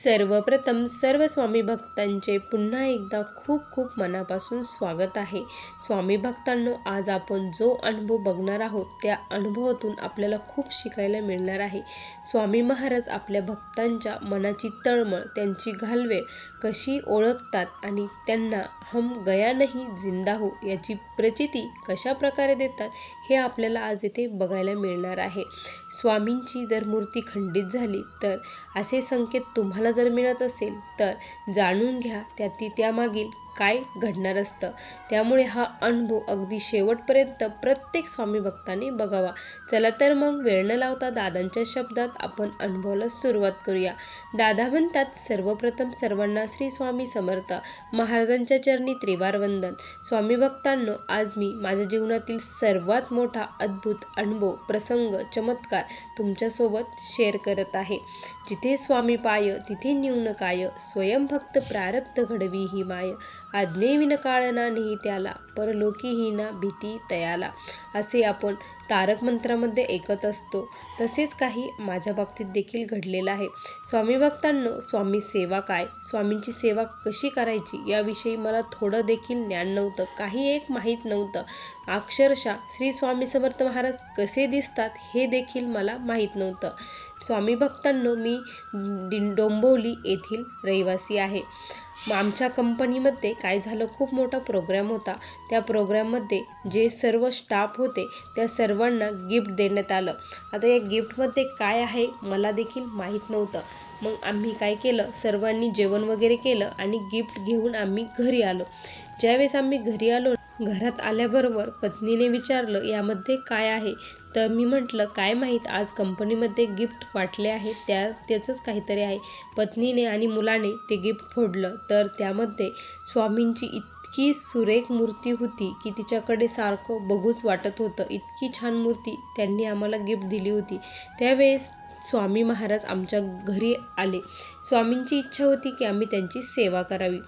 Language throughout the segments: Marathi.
सर्वप्रथम सर्व स्वामी भक्तांचे पुन्हा एकदा खूप खूप मनापासून स्वागत आहे. स्वामी भक्तांनो आज आपण जो अनुभव बघणार आहोत त्या अनुभवातून आपल्याला खूप शिकायला मिळणार आहे. स्वामी महाराज आपल्या भक्तांच्या मनाची तळमळ त्यांची घालवे कशी ओळखतात आणि त्यांना हम गया नाही जिंदा हो याची प्रचिती कशा प्रकारे देतात हे आपल्याला आज येथे बघायला मिळणार आहे. स्वामींची जर मूर्ती खंडित झाली तर असे संकेत तुम्हाला जर मिळत असेल तर जाणून घ्या त्या ती त्यामागील काय घडणार असतं? त्यामुळे हा अनुभव अगदी शेवटपर्यंत प्रत्येक स्वामी भक्ताने बघावा. चला तर मग वेळ न लावता दादांच्या शब्दात आपण अनुभवाला सुरुवात करूया. दादा म्हणतात सर्वप्रथम सर्वांना श्री स्वामी समर्थ. महाराजांच्या चरणी त्रिवार वंदन स्वामी भक्तांनो आज मी माझ्या जीवनातील सर्वात मोठा अद्भुत अनुभव प्रसंग चमत्कार तुमच्यासोबत शेअर करत आहे. जिथे स्वामी पाय तिथे न्यून काय. स्वयंभक्त प्रारब्ध घडवी ही माय. आज्ञेविन काळना नाही त्याला परलोकीही ना भीती तयाला. असे आपण तारक मंत्रामध्ये ऐकत असतो. तसेच काही माझ्या बाबतीत देखील घडलेलं आहे. स्वामी भक्तांनो स्वामी सेवा काय? स्वामींची सेवा कशी करायची? याविषयी मला थोडं देखील ज्ञान नव्हतं. काही एक माहीत नव्हतं. अक्षरशः श्री स्वामी समर्थ महाराज कसे दिसतात हे देखील मला माहीत नव्हतं. स्वामी भक्तांनो मी दिं येथील रहिवासी आहे. मग आमच्या कंपनीमध्ये काय झालं? खूप मोठा प्रोग्राम होता. त्या प्रोग्राममध्ये जे सर्व स्टाफ होते त्या सर्वांना गिफ्ट देण्यात आलं. आता या गिफ्टमध्ये काय आहे मला देखील माहीत नव्हतं. मग आम्ही काय केलं? सर्वांनी जेवण वगैरे केलं आणि गिफ्ट घेऊन आम्ही घरी आलो. ज्यावेळेस आम्ही घरी आलो घरात आल्याबरोबर पत्नीने विचारलं यामध्ये काय आहे? तर मी म्हटलं काय माहीत आज कंपनीमध्ये गिफ्ट वाटले आहे त्या त्याचंच काहीतरी आहे. पत्नीने आणि मुलाने ते गिफ्ट फोडलं तर त्यामध्ये स्वामींची इतकी सुरेख मूर्ती होती की तिच्याकडे सारखं बघूच वाटत होतं. इतकी छान मूर्ती त्यांनी आम्हाला गिफ्ट दिली होती. त्यावेळेस स्वामी महाराज आमच्या घरी आले. स्वामींची इच्छा होती की आम्ही त्यांची सेवा करावी.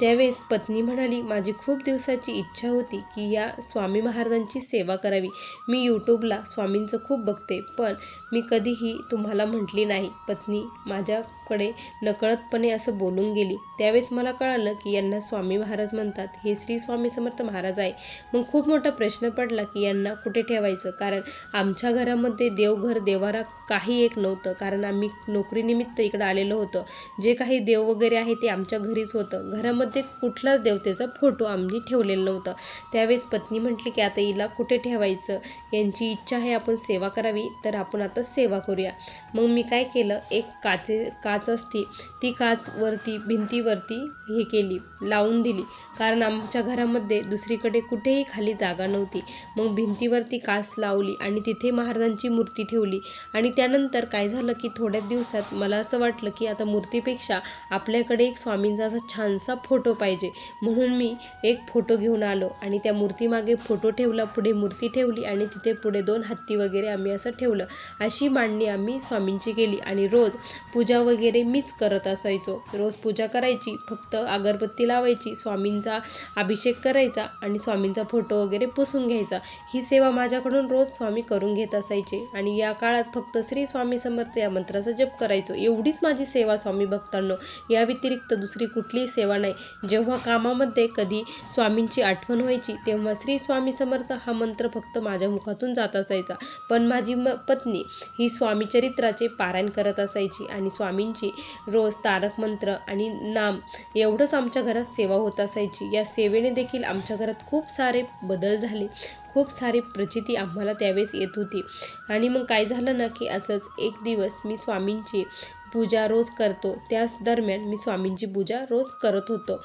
त्यावेळेस पत्नी म्हणाली माझी खूप दिवसाची इच्छा होती की या स्वामी महाराजांची सेवा करावी. मी यूट्यूबला स्वामींचं खूप बघते पण मी कधीही तुम्हाला म्हटली नाही. पत्नी माझ्याकडे नकळतपणे असं बोलून गेली. त्यावेळेस मला कळालं की यांना स्वामी महाराज म्हणतात हे श्री स्वामी समर्थ महाराज आहे. मग खूप मोठा प्रश्न पडला की यांना कुठे ठेवायचं? कारण आमच्या घरामध्ये देवघर देवारा काही एक नव्हतं. कारण आम्ही नोकरीनिमित्त इकडं आलेलो होतो. जे काही देव वगैरे आहे ते आमच्या घरीच होतं. घरामध्ये कुठलाच देवतेचा फोटो आम्ही ठेवलेला नव्हतं. त्यावेळेस पत्नी म्हटली की आता हिला कुठे ठेवायचं? यांची इच्छा आहे आपण सेवा करावी तर आपण आता सेवा करूया. मग मी काय केलं? एक काचे काच असती. ती काच वरती भिंतीवरती हे केली लावून दिली. कारण आमच्या घरामध्ये दुसरीकडे कुठेही खाली जागा नव्हती. मग भिंतीवरती काच लावली आणि तिथे महाराजांची मूर्ती ठेवली. आणि त्यानंतर काय झालं की थोड्याच दिवसात मला असं वाटलं की आता मूर्तीपेक्षा आपल्याकडे एक स्वामींचा असा छानसा फोटो पाहिजे. म्हणून मी एक फोटो घेऊन आलो आणि त्या मूर्तीमागे फोटो ठेवला पुढे मूर्ती ठेवली आणि तिथे पुढे दोन हत्ती वगैरे आम्ही असं ठेवलं. अशी मांडणी आम्ही स्वामींची केली आणि रोज पूजा वगैरे मीच करत असायचो. रोज पूजा करायची फक्त अगरबत्ती लावायची स्वामींचा अभिषेक करायचा आणि स्वामींचा फोटो वगैरे पुसून घ्यायचा. ही सेवा माझ्याकडून रोज स्वामी करून घेत असायचे आणि या काळात फक्त श्री स्वामी समर्थ या मंत्राचा जप करायचो. एवढीच माझी सेवा स्वामी भक्तांनो. या व्यतिरिक्त दुसरी कुठलीही सेवा नाही. जेव्हा कामामध्ये कधी स्वामींची आठवण व्हायची तेव्हा श्री स्वामी समर्थ हा मंत्र फक्त माझ्या मुखातून जात असायचा. पण माझी म पत्नी ही स्वामी चरित्राचे पारायण करत असायची आणि स्वामींची रोज तारक मंत्र आणि नाम एवढंच आमच्या घरात सेवा होत असायची. या सेवेने देखील आमच्या घरात खूप सारे बदल झाले. खूप सारी प्रचिती आम्हाला त्यावेळेस येत होती. आणि मग काय झालं ना की असंच एक दिवस मी स्वामींची पूजा रोज करतो. त्याच दरम्यान मी स्वामींची पूजा रोज करत होतो.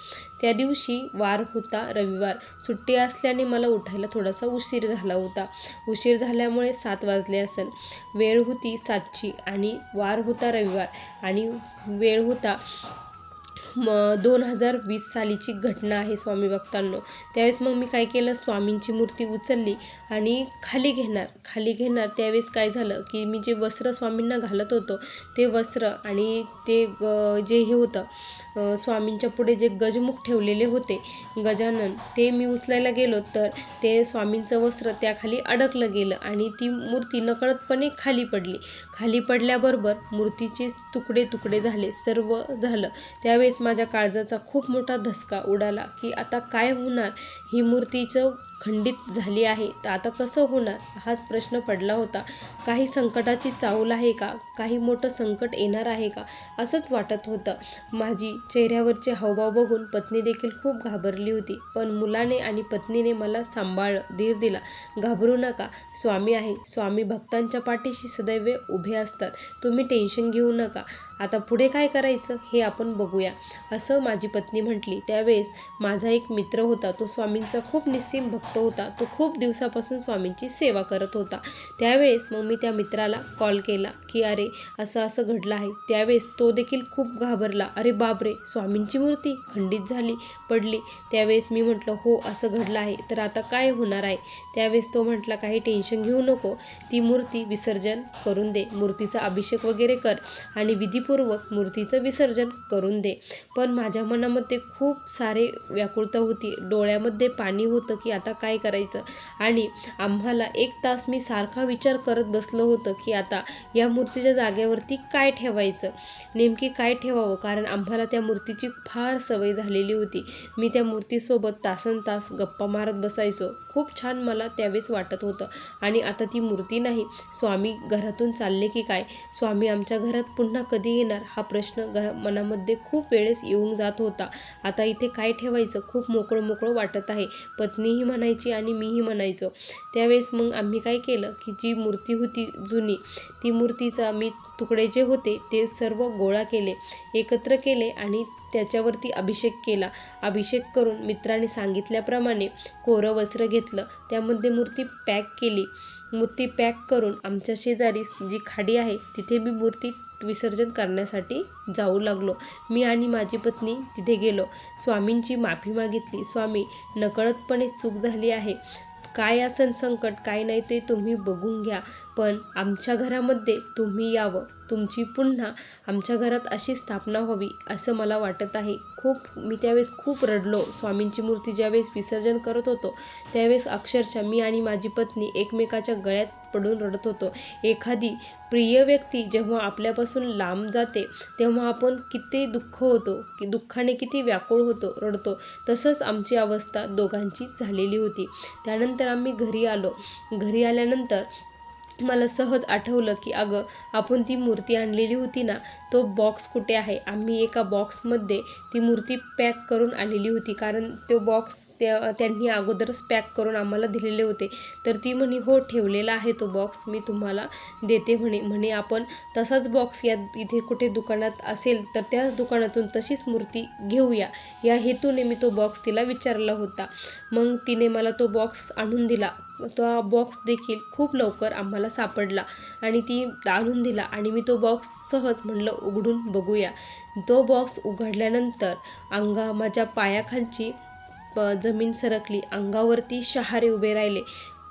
त्या दिवशी वार होता रविवार. सुट्टी असल्याने मला उठायला थोडासा उशीर झाला होता. उशीर झाल्यामुळे सात वाजले असेल वेळ होती सातची आणि वार होता रविवार. आणि वेळ होता म दोन हजार वीस सालीची घटना आहे स्वामी भक्तांनो. त्यावेळेस मग मी काय केलं? स्वामींची मूर्ती उचलली आणि खाली घेणार खाली घेणार. त्यावेळेस काय झालं की मी जे वस्त्र स्वामींना घालत होतो ते वस्त्र आणि ते ग जे हे होतं स्वामींच्या पुढे जे गजमुख ठेवलेले होते गजानन ते मी उचलायला गेलो तर ते स्वामींचं वस्त्र त्याखाली अडकलं गेलं आणि ती मूर्ती नकळतपणे खाली पडली. खाली पडल्याबरोबर मूर्तीचे तुकडे तुकडे झाले सर्व झालं. त्यावेळेस माझ्या काळजाचा खूप मोठा धसका उडाला की आता काय होणार? ही मूर्तीचं खंडित झाली आहे. तर आता कसं होणार? हाच प्रश्न पडला होता. काही संकटाची चावल आहे का? काही मोठं संकट येणार आहे का? असंच वाटत होतं. माझी चेहऱ्यावरचे हावभाव बघून पत्नी देखील खूप घाबरली होती. पण मुलाने आणि पत्नीने मला सांभाळलं धीर दिला. घाबरू नका. स्वामी आहे. स्वामी भक्तांच्या पाठीशी सदैव उभे असतात. तुम्ही टेन्शन घेऊ नका. आता पुढे काय करायचं? हे आपण बघूया. असं माझी पत्नी म्हटली. त्यावेळेस माझा एक मित्र होता. तो स्वामींचा खूप निस्सीम भक्त होता. तो खूप दिवसापासून स्वामींची सेवा करत होता. त्यावेळेस मग मी त्या मित्राला कॉल केला की अरे असं असं घडलं आहे. त्यावेळेस तो देखील खूप घाबरला. अरे बापरे स्वामींची मूर्ती खंडित झाली पडली. त्यावेळेस मी म्हटलं हो असं घडलं आहे तर आता काय होणार आहे? त्यावेळेस तो म्हटला काही टेन्शन घेऊ नको ती मूर्ती विसर्जन करून दे मूर्तीचा अभिषेक वगैरे कर आणि विधीपूर्वक मूर्तीचं विसर्जन करून दे. पण माझ्या मनामध्ये खूप सारे व्याकुळता होती. डोळ्यामध्ये पाणी होतं की आता काय करायचं? आणि आम्हाला एक तास मी सारखा विचार करत बसलो होतं की आता या मूर्तीच्या जागेवरती काय ठेवायचं? नेमकी काय ठेवावं? कारण आम्हाला त्या मूर्तीची फार सवय झालेली होती. मी त्या मूर्तीसोबत तासन तास गप्पा मारत बसायचो. खूप छान मला त्यावेळेस वाटत होतं. आणि आता ती मूर्ती नाही. स्वामी घरातून चालले की काय? स्वामी आमच्या घरात पुन्हा कधी येणार? हा प्रश्न घ मनामध्ये खूप वेळेस येऊन जात होता. आता इथे काय ठेवायचं? खूप मोकळं मोकळं वाटत आहे. पत्नीही म्हणा म्हणायची आणि मीही म्हणायचो. त्यावेळेस मग आम्ही काय केलं की जी मूर्ती होती जुनी ती मूर्तीचा मी तुकडे जे होते ते सर्व गोळा केले एकत्र केले आणि त्याच्यावरती अभिषेक केला. अभिषेक करून मित्राने सांगितल्याप्रमाणे कोरं वस्त्र घेतलं. त्यामध्ये मूर्ती पॅक केली. मूर्ती पॅक करून आमच्या शेजारी जी खाडी आहे तिथे मी मूर्ती विसर्जन करण्यासाठी जाऊ लागलो. मी आणि माझी पत्नी तिथे गेलो. स्वामींची माफी मागितली. स्वामी नकळतपणे चूक झाली आहे. काय असन संकट? काय नाही ते तुम्ही बघून घ्या. पण आमच्या घरामध्ये तुम्ही यावं. तुमची पुन्हा आमच्या घरात अशी स्थापना व्हावी असं मला वाटत आहे. खूप मी त्यावेळेस खूप रडलो. स्वामींची मूर्ती ज्यावेळेस विसर्जन करत होतो त्यावेळेस अक्षरशः मी आणि माझी पत्नी एकमेकाच्या गळ्यात पडून रडत होतो. एखादी प्रिय व्यक्ती जेव्हा आपल्यापासून लांब जाते तेव्हा आपण किती दुःख होतो की दुःखाने किती व्याकुळ होतो रडतो. तसंच आमची अवस्था दोघांची झालेली होती. त्यानंतर आम्ही घरी आलो. घरी आल्यानंतर मला सहज आठवलं की अगं आपण ती मूर्ती आणलेली होती ना तो बॉक्स कुठे आहे? आम्ही एका बॉक्समध्ये ती मूर्ती पॅक करून आणलेली होती. कारण तो बॉक्स त्या त्यांनी अगोदरच पॅक करून आम्हाला दिलेले होते. तर ती म्हणे हो ठेवलेला आहे तो बॉक्स मी तुम्हाला देते म्हणे. म्हणे आपण तसाच बॉक्स या इथे कुठे दुकानात असेल तर त्याच दुकानातून तशीच मूर्ती घेऊया. या हेतूने मी तो बॉक्स तिला विचारला होता. मग तिने मला तो बॉक्स आणून दिला. तो बॉक्स देखील खूप लवकर आम्हाला सापडला आणि ती आणून दिला आणि मी तो बॉक्स सहज म्हणलं उघडून बघूया. तो बॉक्स उघडल्यानंतर अंगा माझ्या पायाखालची प जमीन सरकली. अंगावरती शहारे उभे राहिले.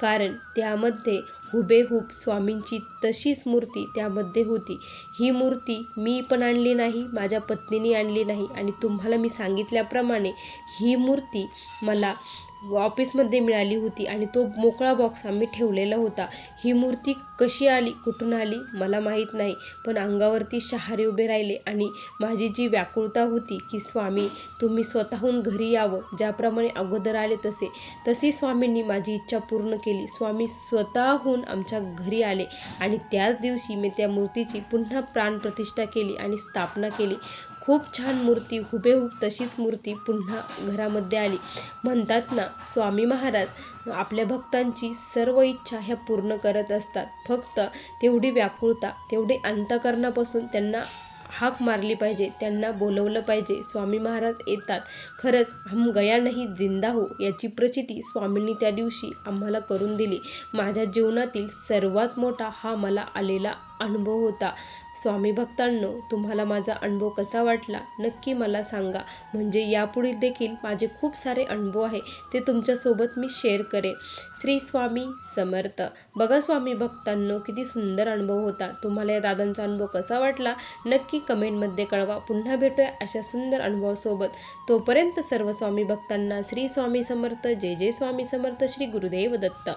कारण त्यामध्ये हुबेहूब स्वामींची तशीच मूर्ती त्यामध्ये होती. ही मूर्ती मी पण आणली नाही माझ्या पत्नीने आणली नाही आणि तुम्हाला मी सांगितल्याप्रमाणे ही मूर्ती मला ऑफिसमध्ये मिळाली होती आणि तो मोकळा बॉक्स आम्ही ठेवलेला होता. ही मूर्ती कशी आली कुठून आली मला माहीत नाही. पण अंगावरती शहारे उभे राहिले आणि माझी जी व्याकुळता होती की स्वामी तुम्ही स्वतःहून घरी यावं ज्याप्रमाणे अगोदर आले तसे. तशी स्वामींनी माझी इच्छा पूर्ण केली. स्वामी स्वतःहून आमच्या घरी आले आणि त्याच दिवशी मी त्या मूर्तीची पुन्हा प्राणप्रतिष्ठा केली आणि स्थापना केली. खूप छान मूर्ती हुबेहूब तशीच मूर्ती पुन्हा घरामध्ये आली. म्हणतात ना स्वामी महाराज आपल्या भक्तांची सर्व इच्छा ह्या पूर्ण करत असतात. फक्त तेवढी व्याकुळता तेवढी अंतकरणापासून त्यांना हाक मारली पाहिजे त्यांना बोलवलं पाहिजे. स्वामी महाराज येतात. खरंच हम गया नाही जिंदा हो याची प्रचिती स्वामींनी त्या दिवशी आम्हाला करून दिली. माझ्या जीवनातील सर्वात मोठा हा मला आलेला अनुभव होता. स्वामी भक्तांनो तुम्हाला माझा अनुभव कसा वाटला? नक्की मला सांगा. म्हणजे यापुढील देखील माझे खूप सारे अनुभव आहे ते तुमच्यासोबत मी शेअर करेन. श्री स्वामी समर्थ. बघा स्वामी भक्तांनो किती सुंदर अनुभव होता. तुम्हाला या दादांचा अनुभव कसा वाटला? नक्की कमेंटमध्ये कळवा. पुन्हा भेटूया अशा सुंदर अनुभवासोबत. तोपर्यंत सर्व स्वामी भक्तांना श्री स्वामी समर्थ जय जय स्वामी समर्थ श्री गुरुदेव दत्त.